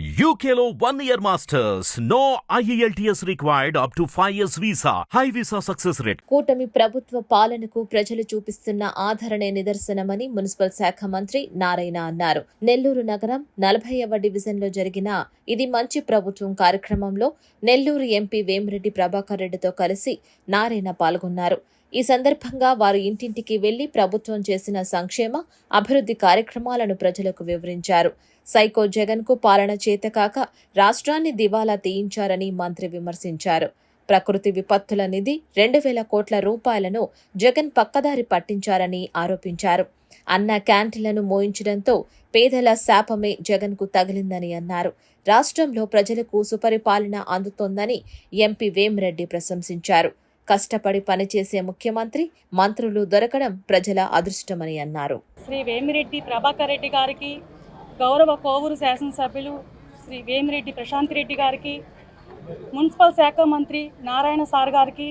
యూకేలో one year masters no IELTS required up to five years visa high visa success rate కూటమి ప్రభుత్వ పాలనకు ప్రజలు చూపిస్తున్న ఆదరణే నిదర్శనమని మున్సిపల్ శాఖ మంత్రి నారాయణ అన్నారు. నెల్లూరు నగరం నలభైవ డివిజన్లో జరిగిన ఇది మంచి ప్రభుత్వం కార్యక్రమంలో నెల్లూరు ఎంపీ వేమిరెడ్డి ప్రభాకర్ రెడ్డితో కలిసి నారాయణ పాల్గొన్నారు. ఈ సందర్భంగా వారు ఇంటింటికి వెళ్ళి ప్రభుత్వం చేసిన సంక్షేమ అభివృద్ధి కార్యక్రమాలను ప్రజలకు వివరించారు. సైకో జగన్కు పాలన చేతకాక రాష్ట్రాన్ని దివాలా తీయించారని మంత్రి విమర్శించారు. ప్రకృతి విపత్తుల నిధి రెండు వేల కోట్ల రూపాయలను జగన్ పక్కదారి పట్టించారని ఆరోపించారు. అన్న క్యాంటీన్లను మోయించడంతో పేదల శాపమే జగన్కు తగిలిందని అన్నారు. రాష్ట్రంలో ప్రజలకు సుపరిపాలన అందుతోందని ఎంపీ వేమిరెడ్డి ప్రశంసించారు. కష్టపడి పనిచేసే ముఖ్యమంత్రి మంత్రులు దొరకడం ప్రజల అదృష్టమని అన్నారు. శ్రీ వేమిరెడ్డి ప్రభాకర్ రెడ్డి గారికి గౌరవ కోవూరు శాసనసభ్యులు శ్రీ వేమిరెడ్డి ప్రశాంత్ రెడ్డి గారికి మున్సిపల్ శాఖ మంత్రి నారాయణ సార్ గారికి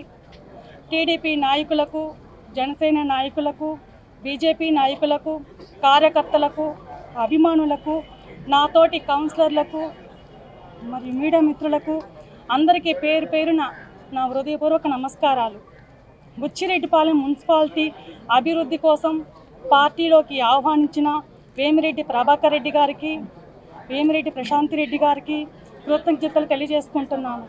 టీడీపీ నాయకులకు జనసేన నాయకులకు బీజేపీ నాయకులకు కార్యకర్తలకు అభిమానులకు నాతోటి కౌన్సిలర్లకు మరియు మీడియా మిత్రులకు అందరికీ పేరు పేరున నా హృదయపూర్వక నమస్కారాలు. బుచ్చిరెడ్డిపాలెం మున్సిపాలిటీ అభివృద్ధి కోసం పార్టీలోకి ఆహ్వానించిన వేమిరెడ్డి ప్రభాకర్ రెడ్డి గారికి వేమిరెడ్డి ప్రశాంత్ రెడ్డి గారికి కృతజ్ఞతలు తెలియజేసుకుంటున్నాను.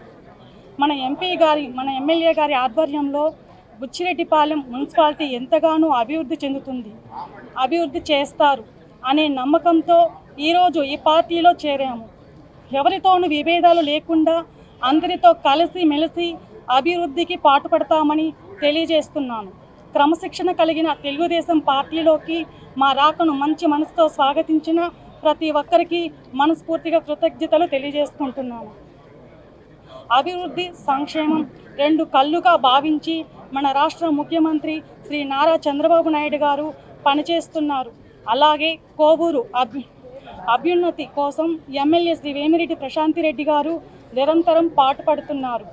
మన ఎంపీ గారి మన ఎమ్మెల్యే గారి ఆధ్వర్యంలో బుచ్చిరెడ్డిపాలెం మున్సిపాలిటీ ఎంతగానో అభివృద్ధి చెందుతుంది. అభివృద్ధి చేస్తారు అనే నమ్మకంతో ఈరోజు ఈ పార్టీలో చేరాము. ఎవరితోనూ విభేదాలు లేకుండా అందరితో కలిసి మెలిసి అభివృద్ధికి పాటుపడతామని తెలియజేస్తున్నాను. క్రమశిక్షణ కలిగిన తెలుగుదేశం పార్టీలోకి మా రాకను మంచి మనసుతో స్వాగతించిన ప్రతి ఒక్కరికి మనస్ఫూర్తిగా కృతజ్ఞతలు తెలియజేసుకుంటున్నాను. అభివృద్ధి సంక్షేమం రెండు కళ్ళుగా భావించి మన రాష్ట్ర ముఖ్యమంత్రి శ్రీ నారా చంద్రబాబు నాయుడు గారు పనిచేస్తున్నారు. అలాగే కోవూరు అభి అభ్యున్నతి కోసం ఎమ్మెల్యే శ్రీ వేమిరెడ్డి ప్రశాంతి రెడ్డి గారు నిరంతరం పాటుపడుతున్నారు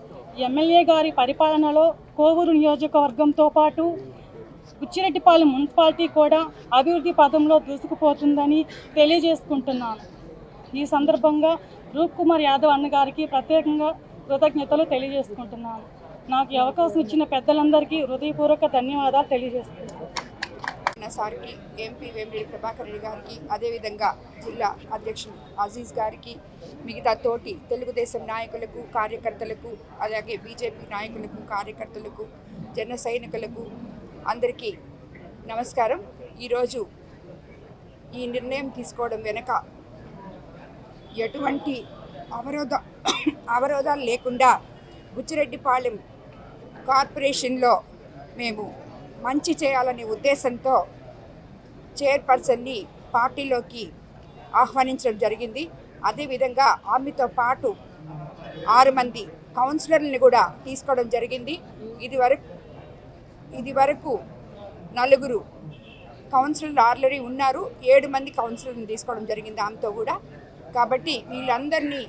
ఎమ్మెల్యే గారి పరిపాలనలో కోవూరు నియోజకవర్గంతో పాటు ఉచ్చిరెడ్డిపాలెం మున్సిపాలిటీ కూడా అభివృద్ధి పదంలో దూసుకుపోతుందని తెలియజేసుకుంటున్నాను. ఈ సందర్భంగా రూప్ కుమార్ యాదవ్ అన్నగారికి ప్రత్యేకంగా కృతజ్ఞతలు తెలియజేసుకుంటున్నాను. నాకు అవకాశం ఇచ్చిన పెద్దలందరికీ హృదయపూర్వక ధన్యవాదాలు తెలియజేస్తున్నాను. అన్న సార్కి ఎంపీ వేమిరెడ్డి ప్రభాకర్ రెడ్డి గారికి అదేవిధంగా జిల్లా అధ్యక్షులు అజీజ్ గారికి మిగతా తోటి తెలుగుదేశం నాయకులకు కార్యకర్తలకు అలాగే బీజేపీ నాయకులకు కార్యకర్తలకు జన సైనికులకు అందరికీ నమస్కారం. ఈరోజు ఈ నిర్ణయం తీసుకోవడం వెనుక ఎటువంటి అవరోధ అవరోధాలు లేకుండా బుచ్చిరెడ్డిపాలెం కార్పొరేషన్లో మేము మంచి చేయాలనే ఉద్దేశంతో చైర్పర్సన్ని పార్టీలోకి ఆహ్వానించడం జరిగింది. అదేవిధంగా ఆమెతో పాటు ఆరు మంది కౌన్సిలర్ని కూడా తీసుకోవడం జరిగింది. ఇది వరకు ఇది వరకు నలుగురు కౌన్సిలర్లు ఆల్రెడీ ఉన్నారు. ఏడు మంది కౌన్సిలర్ని తీసుకోవడం జరిగింది ఆమెతో కూడా. కాబట్టి వీళ్ళందరినీ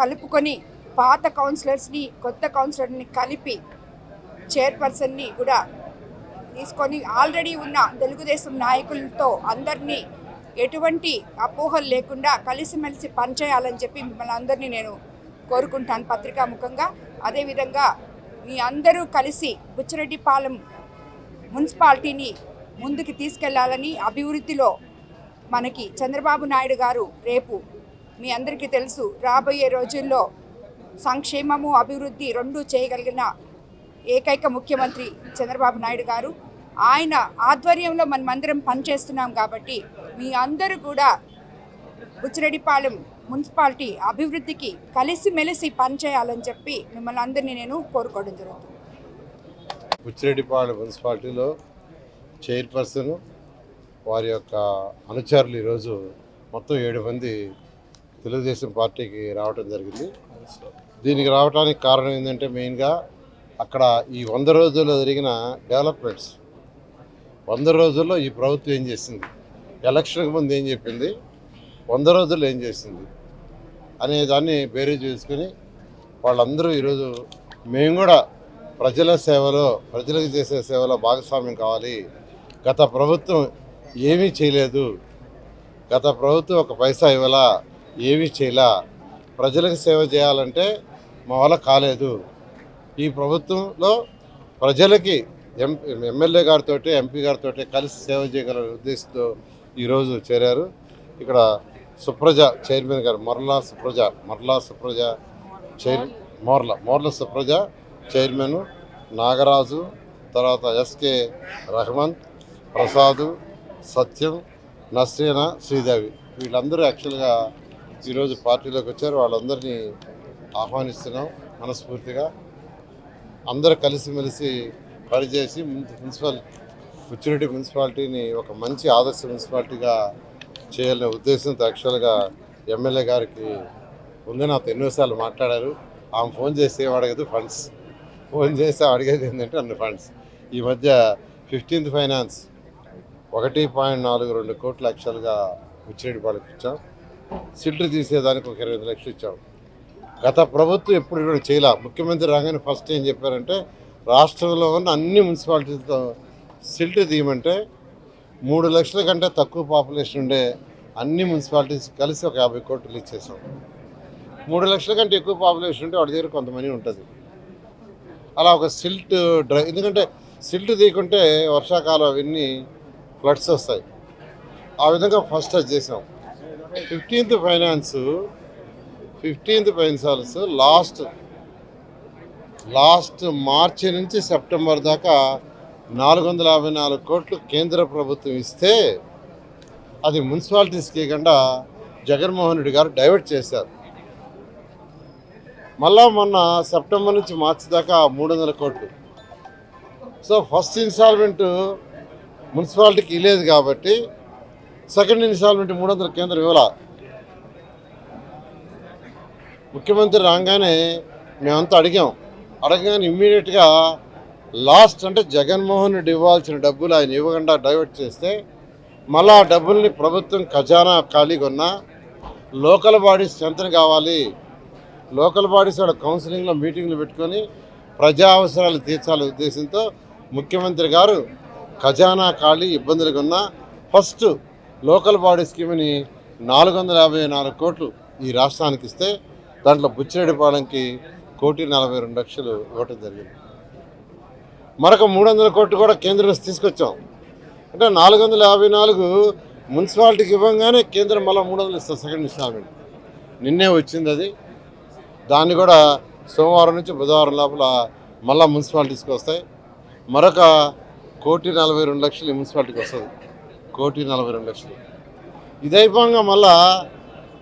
కలుపుకొని పాత కౌన్సిలర్స్ని కొత్త కౌన్సిలర్ని కలిపి చైర్పర్సన్ని కూడా తీసుకొని ఆల్రెడీ ఉన్న తెలుగుదేశం నాయకులతో అందరినీ ఎటువంటి అపోహలు లేకుండా కలిసిమెలిసి పనిచేయాలని చెప్పి మిమ్మల్ని అందరినీ నేను కోరుకుంటాను పత్రికా ముఖంగా. అదేవిధంగా మీ అందరూ కలిసి బుచ్చిరెడ్డిపాలెం మున్సిపాలిటీని ముందుకు తీసుకెళ్ళాలని అభివృద్ధిలో మనకి చంద్రబాబు నాయుడు గారు రేపు మీ అందరికీ తెలుసు రాబోయే రోజుల్లో సంక్షేమము అభివృద్ధి రెండు చేయగలిగిన ఏకైక ముఖ్యమంత్రి చంద్రబాబు నాయుడు గారు. ఆయన ఆధ్వర్యంలో మనమందరం పనిచేస్తున్నాం కాబట్టి మీ అందరూ కూడా బుచ్చిరెడ్డిపాలెం మున్సిపాలిటీ అభివృద్ధికి కలిసిమెలిసి పనిచేయాలని చెప్పి మిమ్మల్ని అందరినీ నేను కోరుకోవడం జరుగుతుంది. బుచ్చిరెడ్డిపాలెం మున్సిపాలిటీలో చైర్పర్సన్ వారి యొక్క అనుచరులు ఈరోజు మొత్తం ఏడు మంది తెలుగుదేశం పార్టీకి రావడం జరిగింది. దీనికి రావడానికి కారణం ఏంటంటే మెయిన్గా అక్కడ ఈ వంద రోజుల్లో జరిగిన డెవలప్మెంట్స్ వంద రోజుల్లో ఈ ప్రభుత్వం ఏం చేసింది? ఎలక్షన్కి ముందు ఏం చెప్పింది? వంద రోజుల్లో ఏం చేసింది? అనే దాన్ని పేరు చేసుకుని వాళ్ళందరూ ఈరోజు మేము కూడా ప్రజల సేవలో ప్రజలకు చేసే సేవలో భాగస్వామ్యం కావాలి. గత ప్రభుత్వం ఏమీ చేయలేదు. గత ప్రభుత్వం ఒక పైసా ఇవ్వలా? ఏమీ చేయలా? ప్రజలకు సేవ చేయాలంటే మా వల్ల కాలేదు. ఈ ప్రభుత్వంలో ప్రజలకి ఎం ఎమ్మెల్యే గారితో ఎంపీ గారితో కలిసి సేవ చేయగల ఉద్దేశంతో ఈరోజు చేరారు. ఇక్కడ సుప్రజ చైర్మన్ గారు మరలా సుప్రజ మరలా సుప్రజ చైర్ మోర్ల మోర్ల సుప్రజ చైర్మన్ నాగరాజు తర్వాత ఎస్కే రహమంత్ ప్రసాద్ సత్యం నస్రీన శ్రీదేవి. వీళ్ళందరూ యాక్చువల్గా ఈరోజు పార్టీలోకి వచ్చారు. వాళ్ళందరినీ ఆహ్వానిస్తున్నాం మనస్ఫూర్తిగా. అందరూ కలిసిమెలిసి పనిచేసి మున్సిపల్ పుచ్చిరెడ్డి మున్సిపాలిటీని ఒక మంచి ఆదర్శ మున్సిపాలిటీగా చేయాలనే ఉద్దేశంతో యాక్చువల్గా ఎమ్మెల్యే గారికి ఉంది నాతో ఎన్నోసార్లు మాట్లాడారు. ఆమె ఫోన్ చేసి ఏం అడగదు ఫండ్స్. ఫోన్ చేసి అడిగేది ఏంటంటే అన్ని ఫండ్స్. ఈ మధ్య ఫిఫ్టీన్త్ ఫైనాన్స్ ఒకటి పాయింట్ నాలుగు రెండు కోట్ల యాక్చువల్గా పుచ్చిరెడ్డిపాళెకి ఇచ్చాం. సిల్టర్ తీసేదానికి ఒక ఇరవై ఐదు లక్షలు ఇచ్చాం. గత ప్రభుత్వం ఎప్పుడు కూడా చేయలే. ముఖ్యమంత్రి రాగానే ఫస్ట్ ఏం చెప్పారంటే రాష్ట్రంలో ఉన్న అన్ని మున్సిపాలిటీలతో సిల్ట్ తీయమంటే మూడు లక్షల కంటే తక్కువ పాపులేషన్ ఉండే అన్ని మున్సిపాలిటీస్ కలిసి ఒక యాభై కోట్లు ఇచ్చేసాం. మూడు లక్షల కంటే ఎక్కువ పాపులేషన్ ఉంటే వాడి దగ్గర కొంతమంది ఉంటుంది. అలా ఒక సిల్ట్ డ్రై ఎందుకంటే సిల్ట్ తీయకుంటే వర్షాకాలం అవన్నీ ఫ్లడ్స్ వస్తాయి. ఆ విధంగా ఫస్ట్ అది చేసాం. Fifteenth finance fifteenth finance last last March నుంచి సెప్టెంబర్ దాకా నాలుగు వందల యాభై నాలుగు కోట్లు కేంద్ర ప్రభుత్వం ఇస్తే అది మున్సిపాలిటీస్కి ఇవ్వకుండా జగన్మోహన్ రెడ్డి గారు డైవర్ట్ చేశారు. మళ్ళా మొన్న సెప్టెంబర్ నుంచి మార్చి దాకా మూడు వందల కోట్లు. సో ఫస్ట్ ఇన్స్టాల్మెంట్ మున్సిపాలిటీకి ఇవ్వలేదు కాబట్టి సెకండ్ ఇన్స్టాల్మెంట్ మూడు వందల కేంద్రం ఇవ్వాల. ముఖ్యమంత్రి రాగానే మేమంతా అడిగాం అడగగానే ఇమ్మీడియట్గా లాస్ట్ అంటే జగన్మోహన్ రెడ్డి ఇవ్వాల్సిన డబ్బులు ఆయన ఇవ్వకుండా డైవర్ట్ చేస్తే మళ్ళా ఆ డబ్బుల్ని ప్రభుత్వం ఖజానా ఖాళీగా ఉన్న లోకల్ బాడీస్ స్ట్రెంత్ కావాలి. లోకల్ బాడీస్ వాళ్ళ కౌన్సిలింగ్లో మీటింగ్లు పెట్టుకొని ప్రజా అవసరాలు తీర్చాలనే ఉద్దేశంతో ముఖ్యమంత్రి గారు ఖజానా ఖాళీ ఇబ్బందులుగా ఉన్న ఫస్ట్ లోకల్ బాడీ స్కీమ్ని నాలుగు వందల యాభై నాలుగు కోట్లు ఈ రాష్ట్రానికి ఇస్తే దాంట్లో బుచ్చిరెడ్డిపాలెంకి కోటి నలభై రెండు లక్షలు ఇవ్వటం జరిగింది. మరొక మూడు వందల కోట్లు కూడా కేంద్రం నుంచి తీసుకొచ్చాం. అంటే నాలుగు వందల యాభై నాలుగు మున్సిపాలిటీకి ఇవ్వగానే కేంద్రం మళ్ళీ మూడు వందలు ఇస్తాం సెకండ్ ఇన్స్టాల్మెంట్ నిన్నే వచ్చింది అది. దాన్ని కూడా సోమవారం నుంచి బుధవారం లోపల మళ్ళీ మున్సిపాలిటీస్కి వస్తాయి. మరొక కోటి నలభై రెండు లక్షలు మున్సిపాలిటీకి వస్తుంది. కోటి నలభై రెండు లక్షలు. ఇదైపోగా మళ్ళా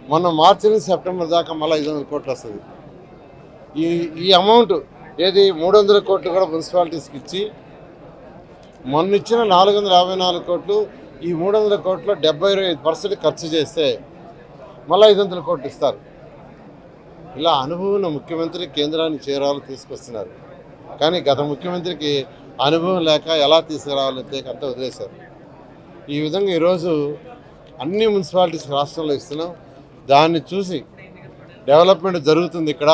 మొన్న మార్చి నుంచి సెప్టెంబర్ దాకా మళ్ళీ ఐదు వందల కోట్లు వస్తుంది. ఈ ఈ అమౌంట్ ఏది మూడు వందల కోట్లు కూడా మున్సిపాలిటీస్కి ఇచ్చి మొన్న ఇచ్చిన నాలుగు వందల యాభై నాలుగు కోట్లు ఈ మూడు వందల కోట్లు డెబ్బై ఐదు పర్సెంట్ ఖర్చు చేస్తే మళ్ళీ ఐదు వందల కోట్లు ఇస్తారు. ఇలా అనుభవం ఉన్న ముఖ్యమంత్రి కేంద్రాన్ని చేరాలు తీసుకొస్తున్నారు. కానీ గత ముఖ్యమంత్రికి అనుభవం లేక ఎలా తీసుకురావాలంటే అంతా వదిలేశారు. ఈ విధంగా ఈరోజు అన్ని మున్సిపాలిటీస్ రాష్ట్రంలో ఇస్తున్నాం. దాన్ని చూసి డెవలప్మెంట్ జరుగుతుంది ఇక్కడ.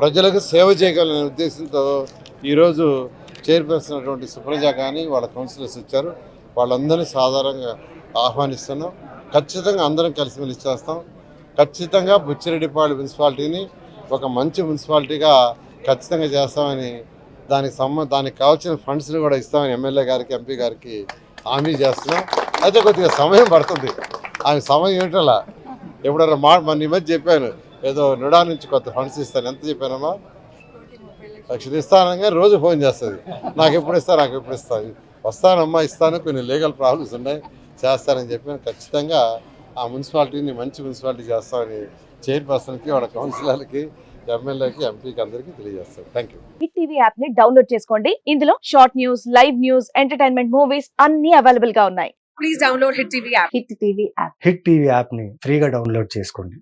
ప్రజలకు సేవ చేయగలనే ఉద్దేశంతో ఈరోజు చైర్పర్సన్ అటువంటి సుప్రజ కానీ వాళ్ళ కౌన్సిలర్స్ వచ్చారు. వాళ్ళందరినీ సాధారణంగా ఆహ్వానిస్తున్నాం. ఖచ్చితంగా అందరం కలిసిమెలిసి చేస్తాం. ఖచ్చితంగా బుచ్చిరెడ్డిపాడు మున్సిపాలిటీని ఒక మంచి మున్సిపాలిటీగా ఖచ్చితంగా చేస్తామని దానికి సంబంధ దానికి కావాల్సిన ఫండ్స్ని కూడా ఇస్తామని ఎమ్మెల్యే గారికి ఎంపీ గారికి హామీ చేస్తున్నాం. అయితే కొద్దిగా సమయం పడుతుంది. ఆమె సమయం ఏమిటలా? ఎప్పుడన్నా మా మన ఈ మధ్య చెప్పాను. ఏదో నుడా నుంచి కొత్త ఫండ్స్ ఇస్తాను. ఎంత చెప్పానమ్మా? లక్షలు ఇస్తానగా రోజు ఫోన్ చేస్తుంది. నాకు ఎప్పుడు ఇస్తా నాకు ఎప్పుడు ఇస్తాను వస్తానమ్మా ఇస్తాను. కొన్ని లీగల్ ప్రాబ్లమ్స్ ఉన్నాయి. చేస్తానని చెప్పి ఖచ్చితంగా ఆ మున్సిపాలిటీని మంచి మున్సిపాలిటీ చేస్తామని చైర్పర్సన్కి వాళ్ళ కౌన్సిలర్కి ఎమ్మెల్యేకి ఎంపీకి అందరికీ తెలియజేస్తాను. థ్యాంక్ యూ హిట్ టీవీ యాప్ని డౌన్లోడ్ చేసుకోండి. ఇందులో short news live news entertainment movies అన్ని అవైలబుల్గా ఉన్నాయి. Please download Hit TV app. Hit TV app. Hit TV యాప్ని ఫ్రీగా డౌన్లోడ్ చేసుకోండి.